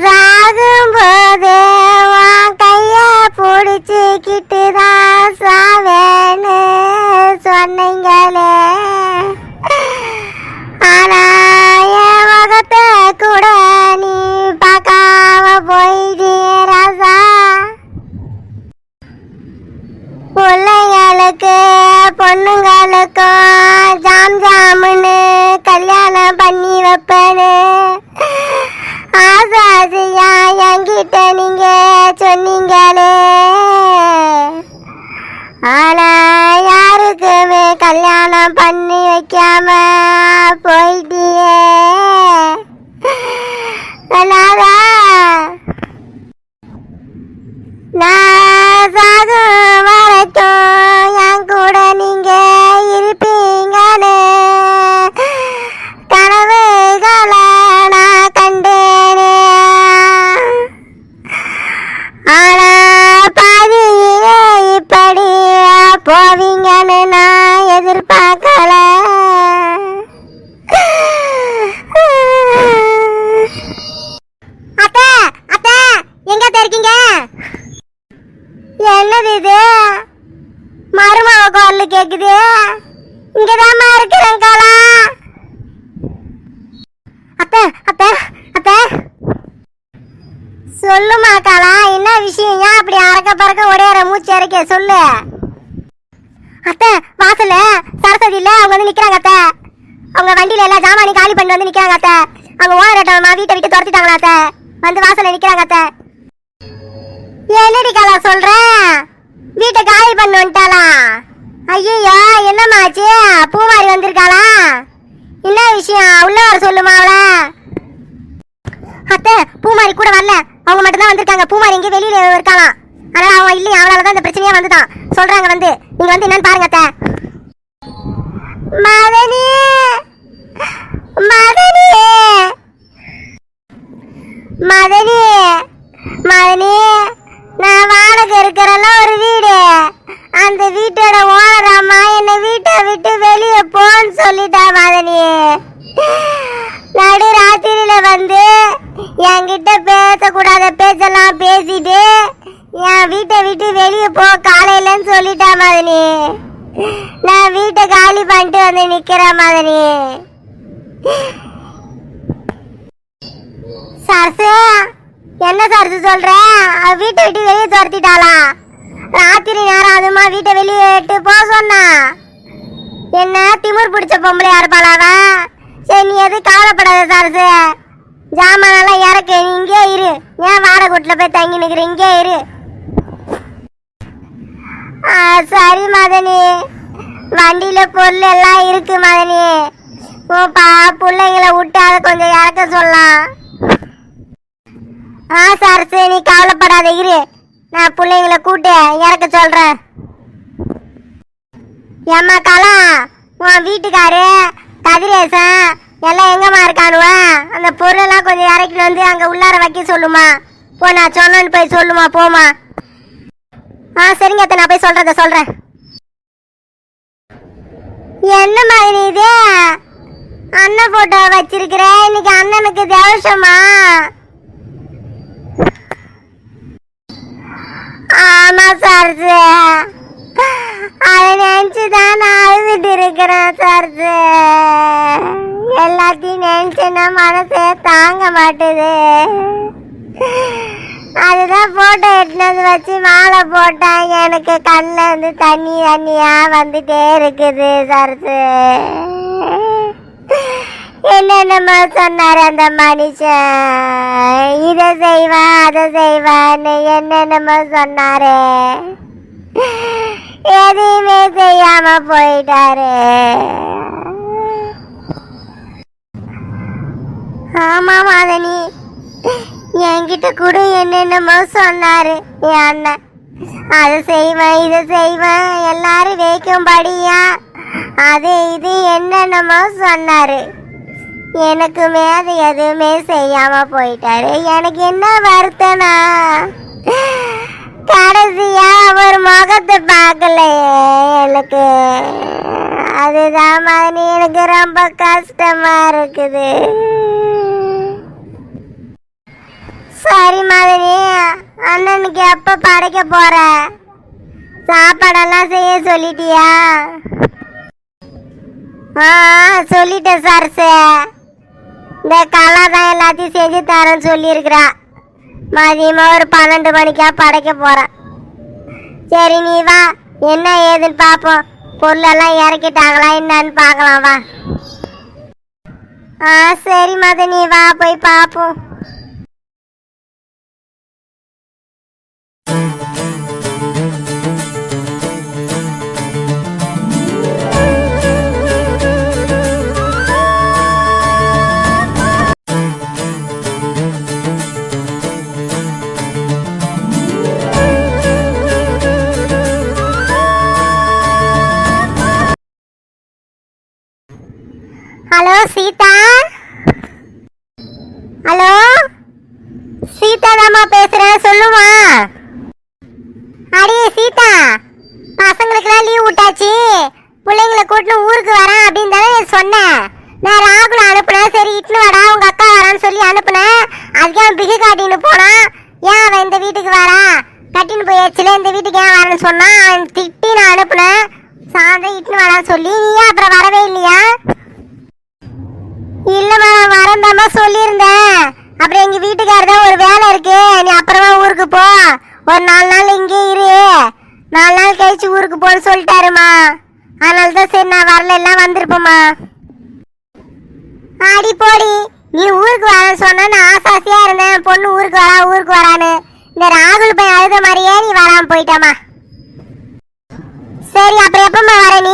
சாகும்போது கல்யாணம் பண்ணி வைக்காம போய் அக்காளா என்ன விஷயம்? ஏன் அப்படி அறக்க பறக்க ஒரே மூச்சு இறக்க சொல்லு. அத்தை வாசல்ல சரஸ்வதி இல்ல அவங்க வந்து நிக்கிறாங்க அத்தை. அவங்க வண்டியில எல்லாம் ஜாமானி காலி பண்ணி வந்து நிக்கிறாங்க அத்தை. அவங்க ஓனரட்டமா வீட்டை விட்டு துரத்திட்டாங்களா அத்தை? வந்து வாசல்ல நிக்கிறாங்க அத்தை. என்னடி கலா சொல்ற? வீட்டை காலி பண்ண வந்துட்டாளா? ஐயோ என்னமாச்சு பூமாரி வந்திருக்காளா? என்ன விஷயம்? உள்ள வர சொல்லுமா அவளை? அத்தை பூமாரி கூட வரல. அவங்க மட்டும் தான் வந்திருக்காங்க. பூமாரி எங்கே வெளியில இருக்காளாம். அதனால அவன் இல்லையா அவளால தான் இந்த பிரச்சனையே வந்துதான் சொல்றாங்க வந்து. நீங்க வந்து என்னன்னு பாருங்க அத்தை. மதனி! மதனி! மதனி! மதனி! நான் வாடகை இருக்கிறல ஒரு வீடு. அந்த வீட்டோட ஓனர் அம்மா என்னை வீட்டை விட்டு வெளியே போன்னு சொல்லிட்டா மதனி நடு ராத்திரியில வந்து என்கிட்ட பேசக்கூடாத பேச்செல்லாம் பேசிட்டு என் வீட்டை விட்டு வெளியே போ காலையிலன்னு சொல்லிட்டா மதனி நான் வீட்டை காலி பண்ணிட்டு வந்து நிக்கிறேன் மதனி சரசு என்ன சார் சொல்ற? வீட்டை விட்டு வெளியே துரத்திட்டாளா? ராத்திரி நேரம் அதுமா வீட்டை வெளியே விட்டு போக சொன்னா. என்ன திமிர் பிடிச்ச பொம்பளையா இருப்பாளாவா சரி நீ எதுவும் கவலைப்படாத சரசு ஜாமானெல்லாம் இறக்கு நீ இங்கே இரு. ஏன் வாடகை போய் தங்கி நிற்கிற இங்கே இரு. ஆ, சரி மதனி. வண்டியில் பொருள் எல்லாம் இருக்கு மதனி. உன் பா பிள்ளைங்களை விட்டு அதை கொஞ்சம் இறக்க சொல்லலாம். ஆ சரசு நீ கவலைப்படாத இரு. நான் பிள்ளைங்களை கூட்டு இறக்க சொல்கிறேன் ஏம்மா கலா உன் வீட்டுக்காரு கதிரேசன் எல்லாம் எங்கம்மா இருக்கானுவா? அந்த பொருளெல்லாம் கொஞ்சம் இறக்கிட்டு வந்து அங்கே உள்ளார வைக்க சொல்லுமா. போ நான் சொன்னேன்னு போய் சொல்லுமா போமா ஆ சரிங்க அத்தை நான் போய் சொல்கிறத சொல்கிறேன் என்ன மாதிரி இது? அண்ணன் ஃபோட்டோ வச்சிருக்கிறேன் இன்னைக்கு அண்ணனுக்கு தேவசமா இருக்கிறேன் எல்லாத்தையும் நினைச்சேன்னா மனசே தாங்க மாட்டுது. அதுதான் போட்டோ எடுத்துனது வச்சு மாலை போட்டேன் எனக்கு கண்ணில் இருந்து தண்ணி தண்ணியா வந்துட்டே இருக்குது சரசு என்னென்னமோ சொன்னார் அந்த மனுஷன். இதை செய்வான் அதை செய்வான்னு என்னென்னமோ சொன்னாரு. எதையுமே செய்யாம போயிட்டாரு. ஆமா மாதனி என்கிட்ட கூட என்னென்னமோ சொன்னாரு. என் அண்ணன். அதை செய்வேன் இதை செய்வேன். எல்லாரும் வைக்கும்படியா அது இது என்னென்னமோ சொன்னாரு. எனக்குமே அது எதுவுமே செய்யாம போயிட்டாரு. எனக்கு என்ன வருத்தனா? கடைசியா ஒரு முகத்தை பார்க்கலையே எனக்கு. அதுதான் மாதிரி எனக்கு ரொம்ப கஷ்டமா இருக்குது. சரி மதனி அண்ணனுக்கு எப்ப படைக்க போற? சாப்பாடெல்லாம் செய்ய சொல்லிட்டியா? ஆ சொல்லிட்டேன் சரசு. இந்த கலா தான் எல்லாத்தையும் செஞ்சு தரேன்னு சொல்லியிருக்கிறா. மதியமா ஒரு பன்னெண்டு மணிக்கா படைக்க போகிறேன் சரி நீ வா. என்ன ஏதுன்னு பார்ப்போம் பொருளெல்லாம் இறக்கிட்டாங்களா என்னன்னு பார்க்கலாம் வா. ஆ சரி மதனி வா போய் பார்ப்போம் பிள்ளைங்களை கூட்டினு ஊருக்கு வரேன் அப்படின்னு தானே சொன்னேன். நான் ராகுல அனுப்புனேன். சரி இட்னு வாடா உங்க அக்கா வரான்னு சொல்லி அனுப்புனேன். அதுக்கே அவன் பிகு காட்டின்னு போனான். ஏன் அவன் இந்த வீட்டுக்கு வரா? கட்டின்னு போயாச்சுல இந்த வீட்டுக்கு ஏன் வரேன்னு சொன்னான். அவன் திட்டி நான் அனுப்புனேன். சாயந்தரம் இட்னு வாடான்னு சொல்லி நீ அப்புறம் வரவே இல்லையா? இல்லைம்மா நான் வரந்தாம்மா சொல்லியிருந்தேன். அப்புறம் எங்கள் வீட்டுக்காரர் தான் ஒரு வேலை இருக்கு. நீ அப்புறமா ஊருக்கு போ. ஒரு நாலு நாள் இங்கே இரு. நாலு நாள் கழிச்சு ஊருக்கு போன்னு சொல்லிட்டாருமா. அதனால தான் சரி நான் வரல எல்லாம் வந்திருப்பேம்மா. அடி போடி நீ ஊருக்கு வர சொன்ன நான் ஆசாசியா இருந்தேன் பொண்ணு ஊருக்கு வரா ஊருக்கு வரான்னு. இந்த ராகுல் பையன் அழுத மாதிரியே நீ வராம போயிட்டாமா சரி அப்புறம் எப்பம்மா வர நீ?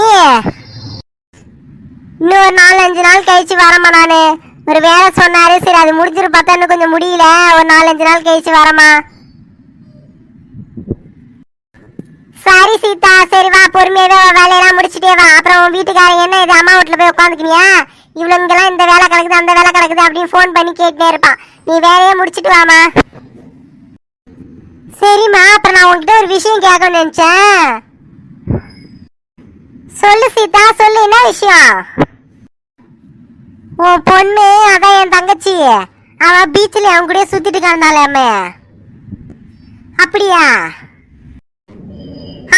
இன்னும் ஒரு நாலு அஞ்சு நாள் கழிச்சு வரமா நானு. ஒரு வேலை சொன்னாரு சரி அது முடிஞ்சிரு பார்த்தா இன்னும் கொஞ்சம் முடியல. ஒரு நாலஞ்சு நாள் கழிச்சு வரமா சரி சீதா சரி வா பொறுமையாவே வேலையெல்லாம் முடிச்சிட்டே வா. அப்புறம் உன் வீட்டுக்காரங்க என்ன இது அம்மா வீட்டுல போய் உட்காந்துக்கினியா? இவளுங்கெல்லாம் இந்த வேலை கிடக்குது அந்த வேலை கிடக்குது அப்படின்னு ஃபோன் பண்ணி கேட்டுட்டே இருப்பான். நீ வேலையே முடிச்சிட்டு வாமா சரிம்மா அப்புறம் நான் உங்ககிட்ட ஒரு விஷயம் கேட்கணும்னு நினைச்சேன். சொல்லு சீதா சொல்லு என்ன விஷயம்? உன் பொண்ணு அதான் என் தங்கச்சி. அவன் பீச்சில் அவன் கூட சுத்திட்டு கிடந்தாலே அப்படியா?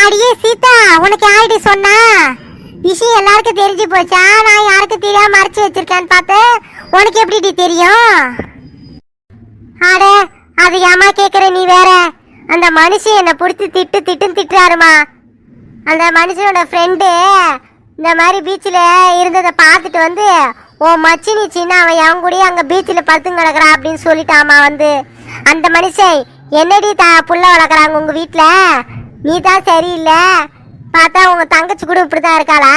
அடியே சீதா உனக்கு யாருடி சொன்னா? விஷயம் எல்லாருக்கும் தெரிஞ்சு போச்சா? நான் யாருக்கும் தெரியாம மறைச்சு வச்சிருக்கேன்னு பார்த்து உனக்கு எப்படி தெரியும்? அட அது ஏமா கேக்குற நீ வேற? அந்த மனுஷன் என்னை பிடிச்சி திட்டு திட்டுன்னு திட்டுறாருமா. அந்த மனுஷனோட ஃப்ரெண்டு இந்த மாதிரி பீச்சில் இருந்ததை பார்த்துட்டு வந்து ஓ மச்சினி சின்ன அவன் என் கூடயே அங்கே பீச்சில் படுத்து கிடக்குறா அப்படின்னு சொல்லிட்டாமா வந்து. அந்த மனுஷன் என்னடி த புள்ள வளர்க்குறாங்க உங்கள் வீட்டில் நீ தான் சரியில்லை. பார்த்தா உங்கள் தங்கச்சி கூட இப்படி தான் இருக்காளா?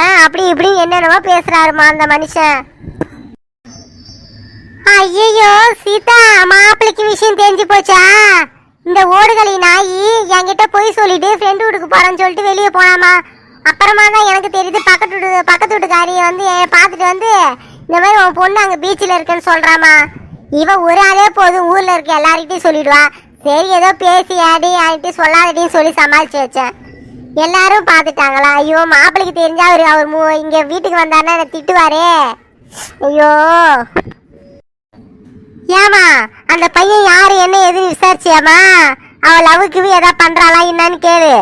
ஆ அப்படி இப்படி என்னென்னமோ பேசுகிறாருமா அந்த மனுஷன். ஐயோ சீதா மாப்பிள்ளைக்கு விஷயம் தெரிஞ்சு போச்சா? இந்த ஓடுகளி நாயி என்கிட்ட போய் சொல்லிட்டு ஃப்ரெண்டு வீட்டுக்கு போறேன்னு சொல்லிட்டு வெளியே போனாமா அப்புறமா தான் எனக்கு தெரியுது பக்கத்து வீட்டு பக்கத்து வீட்டுக்காரியை வந்து பார்த்துட்டு வந்து இந்த மாதிரி உன் பொண்ணு அங்கே பீச்சில் இருக்குன்னு சொல்கிறாமா இவன் ஒரு ஆளே போதும் ஊரில் இருக்க எல்லார்கிட்டையும் சொல்லிடுவா. சரி ஏதோ பேசி ஆடி ஆகிட்டு சொல்லாதடின்னு சொல்லி சமாளிச்சு வச்சேன். எல்லாரும் பார்த்துட்டாங்களா? ஐயோ மாப்பிளைக்கு தெரிஞ்சா அவர் அவர் மூ இங்கே வீட்டுக்கு வந்தாருன்னா என்னை திட்டுவாரே. ஐயோ. ஏமா அந்த பையன் யாரு என்ன எதுன்னு விசாரிச்சியாமா அவள் லவ்வுக்கு ஏதாவது பண்ணுறாளா என்னன்னு கேளு.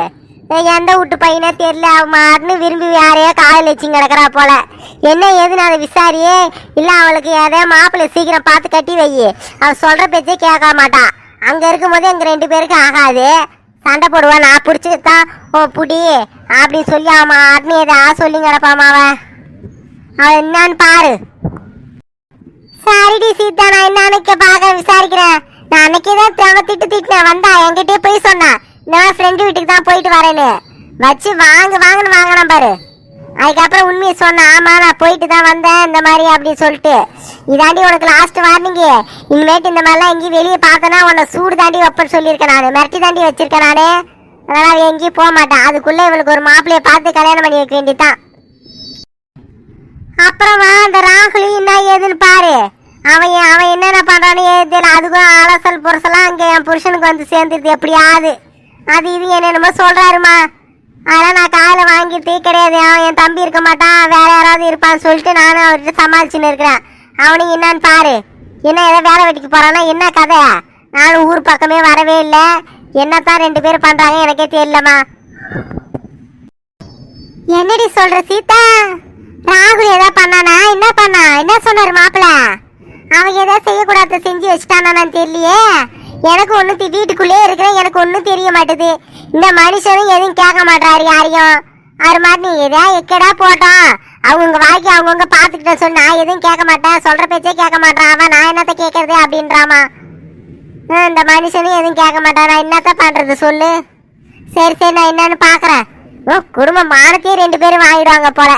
எந்த வீட்டு பையனே தெரியல அவன் மாட்டுன்னு விரும்பி யாரையோ காதல் வச்சு கிடக்குறா போல. என்ன ஏதுன்னு அதை விசாரியே? இல்லை அவளுக்கு எதையோ மாப்பிள்ளை சீக்கிரம் பார்த்து கட்டி வை. அவள் சொல்கிற பேச்சே கேட்க மாட்டான் அங்கே இருக்கும்போது எங்கள் ரெண்டு பேருக்கு ஆகாது. சண்டை போடுவா நான் பிடிச்சிதான் ஓ புடி அப்படி சொல்லி அவன் மாட்டுன்னு எதா சொல்லி கிடப்பாமா அவன்? அவள் என்னான்னு பாரு. சரிடி சீதா நான் என்ன அன்னைக்கு பார்க்க விசாரிக்கிறேன்? நான் அன்னைக்கு தான் தேவை திட்டு திட்டினேன். வந்தா என்கிட்டயே போய் சொன்னேன் இந்த ஃப்ரெண்டு வீட்டுக்கு தான் போயிட்டு வரேன்னு. வச்சு வாங்க வாங்குன்னு வாங்கினா பாரு. அதுக்கப்புறம் உண்மையை சொன்னேன் ஆமா நான் போயிட்டு தான் வந்தேன் இந்த மாதிரி அப்படி சொல்லிட்டு. இதாண்டி உனக்கு லாஸ்ட் வார்னிங் இனிமேட்டு இந்த மாதிரிலாம் எங்கேயும் வெளியே பார்த்தனா உன்னை சூடு தாண்டி வைப்பேன்னு சொல்லியிருக்கேன் நான். மிரட்டி தாண்டி வச்சிருக்கேன் நானு. அதனால் அவ எங்கேயும் போக மாட்டேன். அதுக்குள்ளே இவளுக்கு ஒரு மாப்பிளையை பார்த்து கல்யாணம் பண்ணி வைக்க வேண்டியதுதான். அப்புறமா அந்த ராகுலி என்ன ஏதுன்னு பாரு. அவன் அவன் என்னென்ன பண்ணுறானே ஏது தெரியல. அதுக்கும் அலசல் புரசலாம் அங்கே என் புருஷனுக்கு வந்து சேர்ந்துருது எப்படியாவது. அது இது என்னென்னமோ சொல்கிறாருமா ஆனால் நான் காலைல வாங்கிட்டு கிடையாது அவன் என் தம்பி இருக்க மாட்டான். வேற யாராவது இருப்பான்னு சொல்லிட்டு நானும் அவர்கிட்ட சமாளிச்சுன்னு இருக்கிறேன். அவனுக்கு என்னன்னு பாரு. என்ன ஏதோ வேலை வெட்டிக்கு போகிறான்னா என்ன கதை? நானும் ஊர் பக்கமே வரவே இல்லை. என்னத்தான் ரெண்டு பேரும் பண்றாங்க எனக்கே தெரியலம்மா. என்னடி சொல்ற சீதா? ராகுல் ஏதோ பண்ணானா? என்ன பண்ணா? என்ன சொன்னார் மாப்பிள்ள? அவன் ஏதோ செய்யக்கூடாத செஞ்சு வச்சுட்டானான்னு தெரியலையே. எனக்கு ஒன்றும் வீட்டுக்குள்ளே இருக்கிறேன் எனக்கு ஒன்றும் தெரிய மாட்டுது. இந்த மனுஷனும் எதுவும் கேட்க மாட்டாரு யாரையும். அது மாதிரி நீ எதா எக்கடா போட்டோம் அவங்கவுங்க வாய்க்கு அவங்கவுங்க பார்த்துக்கிட்ட சொன்னா நான் எதுவும் கேட்க மாட்டேன் சொல்ற பேச்சே கேட்க மாட்டான் அவன் நான் என்னத்த கேட்கறது அப்படின்றாமா? இந்த மனுஷனும் எதுவும் கேட்க மாட்டான் நான் என்னத்த பண்றது சொல்லு. சரி சரி நான் என்னன்னு பாக்குறேன் ஓ குடும்ப மானத்தையே ரெண்டு பேரும் வாங்கிடுவாங்க போல.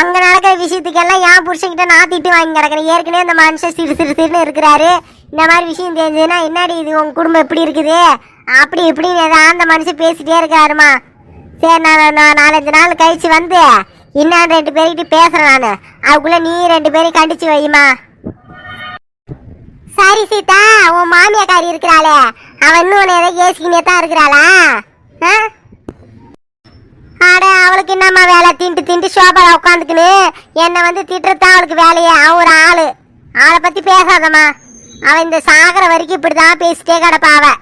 அங்க நடக்கிற விஷயத்துக்கெல்லாம் என் புருஷன்கிட்ட நான் திட்டு வாங்கி கிடக்குறேன். ஏற்கனவே இந்த மனுஷன் சிறு சிறு சிறுன்னு இருக்கிறாரு. இந்த மாதிரி விஷயம் தெரிஞ்சதுன்னா என்னடி இது? உங்க குடும்பம் எப்படி இருக்குது? அப்படி இப்படின்னு ஏதாவது அந்த மனுஷன் பேசிட்டே இருக்காருமா? சரி நான் நான் நாலஞ்சு நாள் கழிச்சு வந்து இன்னும் ரெண்டு பேர்கிட்ட பேசுறேன் நான். அதுக்குள்ள நீ ரெண்டு பேரையும் கண்டிச்சு வையுமா சரி சீதா. உன் மாமியாக்காரி இருக்கிறாளே. அவன் இன்னும் உன்னை ஏதோ ஏசிக்கினே தான் இருக்கிறாளா? ஆ? அட அவளுக்கு என்னம்மா வேலை? திண்டு திண்டு சோபால உட்காந்துக்கினு என்னை வந்து திட்டுறதான் அவளுக்கு வேலையே. அவன் ஒரு ஆளு. அவளை பற்றி பேசாதம்மா. அவன் இந்த சாகர வரைக்கும் இப்படிதான் பேசிட்டே கிடப்பா அவள்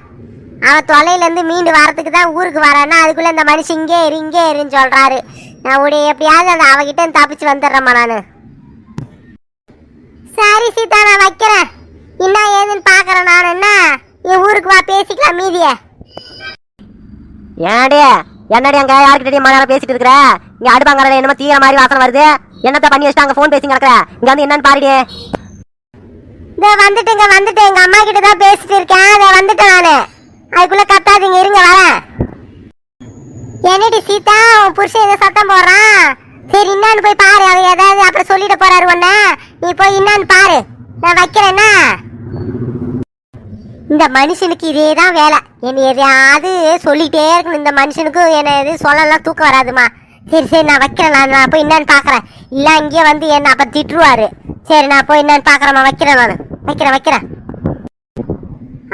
அவன் தொலைல மீண்டு வரத்துக்கு தான் ஊருக்கு வரான்னா அதுக்குள்ளே இந்த மனுஷன் இங்கே இரு இங்கே இருன்னு சொல்கிறாரு நான் உடைய எப்படியாவது அந்த அவகிட்ட தப்பிச்சு வந்துடுறேம்மா நான். சரி சீதா நான் வைக்கிறேன். என்ன ஏதுன்னு பார்க்குறேன் நான். என்ன என் ஊருக்கு வா பேசிக்கலாம் மீதியை. ஏன்டி என்னடி அங்க யார்கிட்டயும் மணி நேரம் பேசிட்டு இருக்கிற? இங்க அடுப்பாங்கறத என்னமோ தீர மாதிரி வாசனை வருது. என்னத்த பண்ணி வச்சுட்டாங்க ஃபோன் பேசி கிடக்குற? இங்க வந்து என்னன்னு பாருடி. இதோ வந்துட்டேங்க வந்துட்டேன் எங்க அம்மா கிட்ட தான் பேசிட்டு இருக்கேன். அதை வந்துட்டேன் நானு. அதுக்குள்ள கத்தாதீங்க இருங்க வரேன். என்னடி சீதா உன் புருஷன் ஏதோ சத்தம் போடுறான். சரி என்னான்னு போய் பாரு. அவர் ஏதாவது அப்புறம் சொல்லிட்டு போறாரு உன்ன. நீ போய் என்னான்னு பாரு. நான் வைக்கிறேன்னா? இந்த மனுஷனுக்கு இதே தான் வேலை. என்னை எதையாவது சொல்லிட்டே இருக்கணும். இந்த மனுஷனுக்கும் என்னை எது சொல்லலாம் தூக்கம் வராதுமா. சரி சரி நான் வைக்கிறேன். நான் நான் போய் என்னன்னு பார்க்குறேன். இல்லை அங்கேயே வந்து என்ன அப்போ திட்டுருவாரு. சரி நான் போய் என்னன்னு பார்க்குறேம்மா. வைக்கிறேன் நான். வைக்கிறேன் வைக்கிறேன்.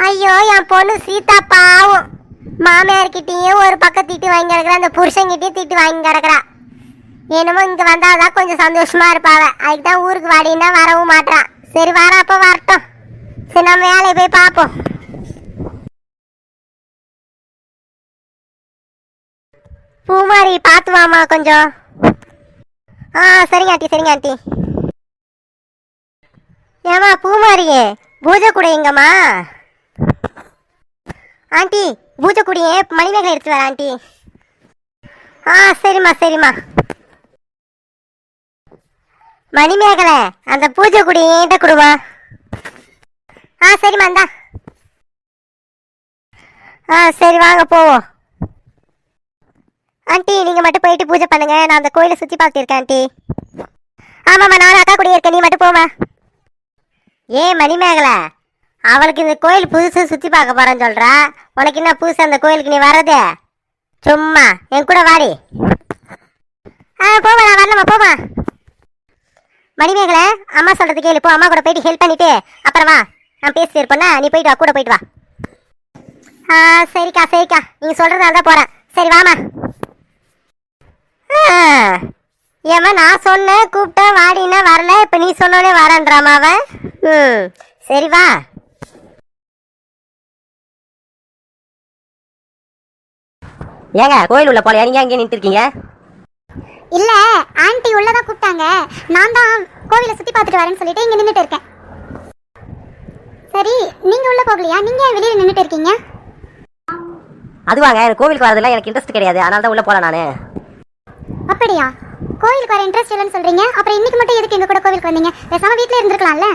ஐயோ என் பொண்ணு சீதா பாவம். மாமியார்கிட்டயும் ஒரு பக்கம் திட்டு வாங்கி கிடக்குறா. அந்த புருஷன்கிட்டயும் திட்டு வாங்கி கிடக்குறா. என்னமோ இங்கே வந்தால் தான் கொஞ்சம் சந்தோஷமாக இருப்பாவ. அதுக்கு தான் ஊருக்கு வாடினா வரவும் மாட்டான் சரி வர அப்போ வரட்டும். சரி நம்ம வேலையை போய் பார்ப்போம். பூமாரி பார்த்து வாமா கொஞ்சம். ஆ சரிங்க ஆண்டி சரிங்க ஆண்டி. ஏமா பூமாரியே பூஜை கூட எங்கம்மா? ஆண்டி பூஜை கூடியே மணிமேகலை எடுத்து வர ஆண்டி. ஆ சரிம்மா சரிம்மா. மணிமேகலை அந்த பூஜை குடி என்கிட்ட கொடுமா ஆ சரிம்மா இந்தா ஆ சரி வாங்க போவோம். ஆண்டி நீங்கள் மட்டும் போயிட்டு பூஜை பண்ணுங்க. நான் அந்த கோயிலை சுற்றி பார்த்துருக்கேன் ஆண்டி. ஆமாம்மா நானும் அக்கா கூட இருக்கேன். நீ மட்டும் போமா ஏ மணிமேகலை அவளுக்கு இந்த கோயில் புதுசு சுற்றி பார்க்க போகிறேன்னு சொல்கிறா உனக்கு என்ன புதுசு அந்த கோயிலுக்கு நீ வர்றது? சும்மா. என் கூட வாடி. ஆ போமா நான் வரலம்மா போமா மணிமேகலை அம்மா சொல்கிறது கேளு. போ அம்மா கூட போயிட்டு ஹெல்ப் பண்ணிவிட்டு அப்புறம் வா. நான் பேசிட்டு இருப்பேன்னா நீ போயிட்டு வா கூட போயிட்டு வா. ஆ சரிக்கா சரிக்கா. நீங்கள் சொல்கிறதால தான் போகிறேன் சரி வாமா ஆ, நான் சொன்னேன் கூப்பிட்டேன் வாடின்னா வரல. இப்போ நீ சொன்னோடனே வரேன்றாமா அவன். ம் சரி வா. ஏங்க கோயில் உள்ள போல நீங்க அங்கே நின்று இருக்கீங்க? இல்ல ஆன்ட்டி உள்ளதான் கூப்பிட்டாங்க. நான் தான் கோவிலை சுத்தி பார்த்துட்டு வரேன்னு சொல்லிட்டு இங்க நின்றுட்டு இருக்கேன். சரி நீங்க உள்ள போகலையா? நீங்க ஏன் வெளியில நின்னுட்டு இருக்கீங்க? அதுவாங்க எனக்கு கோவிலுக்கு வரதுல எனக்கு இன்ட்ரெஸ்ட் கிடையாது. அதனால தான் உள்ள போல நானு. அப்படியா? கோவிலுக்கு வர இன்ட்ரெஸ்ட் இல்லைன்னு சொல்றீங்க. அப்புறம் இன்னைக்கு மட்டும் எதுக்கு எங்க கூட கோவிலுக்கு வந்தீங்க? பேசாம வீட்ல இருந்திருக்கலாம்ல?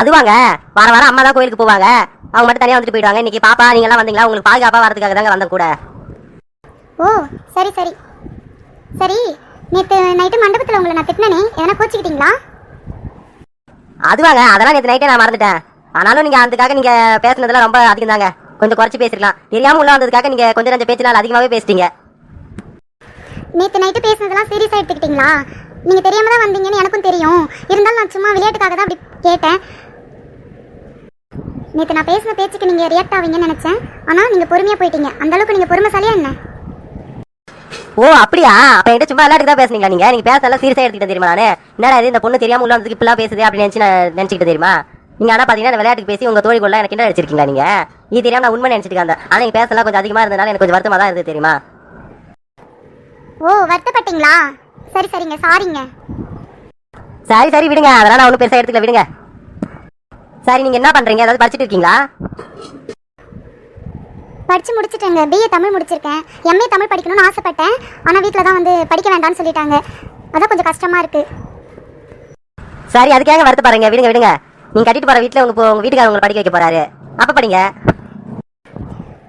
அதுவாங்க. வார வாரம் அம்மா தான் கோயிலுக்கு போவாங்க. அவங்க மட்டும் தனியா வந்துட்டு போயிடுவாங்க. இன்னைக்கு பாப்பா நீங்க எல்லாம் வந்தீங்களா? உங்களுக்கு பாதுகாப்பா வரதுக்காக தாங்க வந்தேன் கூட. ஓ சரி சரி. சரி நேற்று நைட்டு மண்டபத்தில் உங்களை நான் திட்டினேனே. எதனா கோச்சிக்கிட்டீங்களா? அதுவாங்க அதெல்லாம் நேற்று நைட்டே நான் மறந்துட்டேன். ஆனாலும் நீங்கள் அதுக்காக நீங்கள் பேசுனதெல்லாம் ரொம்ப அதிகம் தாங்க கொஞ்சம் குறைச்சி பேசிருக்கலாம் தெரியாமல் உள்ள வந்ததுக்காக நீங்கள் கொஞ்சம் கொஞ்சம் பேச்சினால் அதிகமாகவே பேசிட்டீங்க. நேற்று நைட்டு பேசுனதெல்லாம் சீரியஸாக எடுத்துக்கிட்டீங்களா? நீங்கள் தெரியாம தான் வந்தீங்கன்னு எனக்கும் தெரியும். இருந்தாலும் நான் சும்மா விளையாட்டுக்காக தான் அப்படி கேட்டேன். நேற்று நான் பேசின பேச்சுக்கு நீங்கள் ரியாக்ட் ஆவீங்கன்னு நினச்சேன். ஆனால் நீங்கள் பொறுமையாக போயிட்டீங்க. அந்த அளவுக்கு நீங்கள் பொறுமைசாலியா என்ன? ஓ அப்படியா? அப்ப என்கிட்ட சும்மா விளையாட்டுக்கு தான் பேசுனீங்க நீங்க? நீங்க பேச நல்லா சீரியஸா எடுத்துக்கிட்ட தெரியுமா நானு? என்னடா இது இந்த பொண்ணு தெரியாம உள்ள வந்ததுக்கு இப்படிலாம் பேசுது அப்படின்னு நினைச்சு நான் நினைச்சுக்கிட்டு தெரியுமா? நீங்க ஆனா பாத்தீங்கன்னா விளையாட்டுக்கு பேசி உங்க தோழிக்குள்ள எனக்கு என்ன அடிச்சிருக்கீங்க நீங்க? இது தெரியாம நான் உண்மை நினைச்சிட்டு இருந்தேன். ஆனா நீங்க பேசலாம் கொஞ்சம் அதிகமா இருந்தனால எனக்கு கொஞ்சம் வருத்தமா தான் இருந்து தெரியுமா? ஓ வருத்தப்பட்டீங்களா? சரி சரிங்க. சாரிங்க சரி சரி விடுங்க. அதெல்லாம் நான் ஒன்றும் பெருசா எடுத்துக்கல. விடுங்க. சரி நீங்க என்ன பண்றீங்க? ஏதாவது படிச்சிட்டு இருக்கீங்களா? படித்து முடிச்சிட்டேங்க. பிஏ தமிழ் முடிச்சிருக்கேன். எம்ஏ தமிழ் படிக்கணும்னு ஆசைப்பட்டேன். ஆனால் வீட்டில் தான் வந்து படிக்க வேண்டாம்னு சொல்லிட்டாங்க. அதான் கொஞ்சம் கஷ்டமாக இருக்குது சரி அதுக்காக வருத்த பாருங்க. விடுங்க விடுங்க. நீங்க கட்டிட்டு போற வீட்டுல உங்க உங்க வீட்டுக்காரங்க உங்களை படிக்க வைக்க போறாரு. அப்ப படிங்க.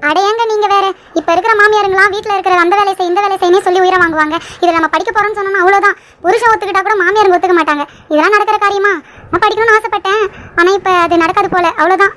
அடையாங்க நீங்கள் வேற. இப்போ இருக்கிற மாமியாருங்களாம் வீட்டில் இருக்கிற அந்த வேலையை செய் இந்த வேலையை செய்யணும் சொல்லி உயிரை வாங்குவாங்க. இதில் நம்ம படிக்க போகிறோம்னு சொன்னோம்னா அவ்வளோதான் புருஷன் ஒத்துக்கிட்டா கூட மாமியாருங்க ஒத்துக்க மாட்டாங்க. இதெல்லாம் நடக்கிற காரியமா? நான் படிக்கணும்னு ஆசைப்பட்டேன். ஆனால் இப்போ அது நடக்காது போல. அவ்வளோதான்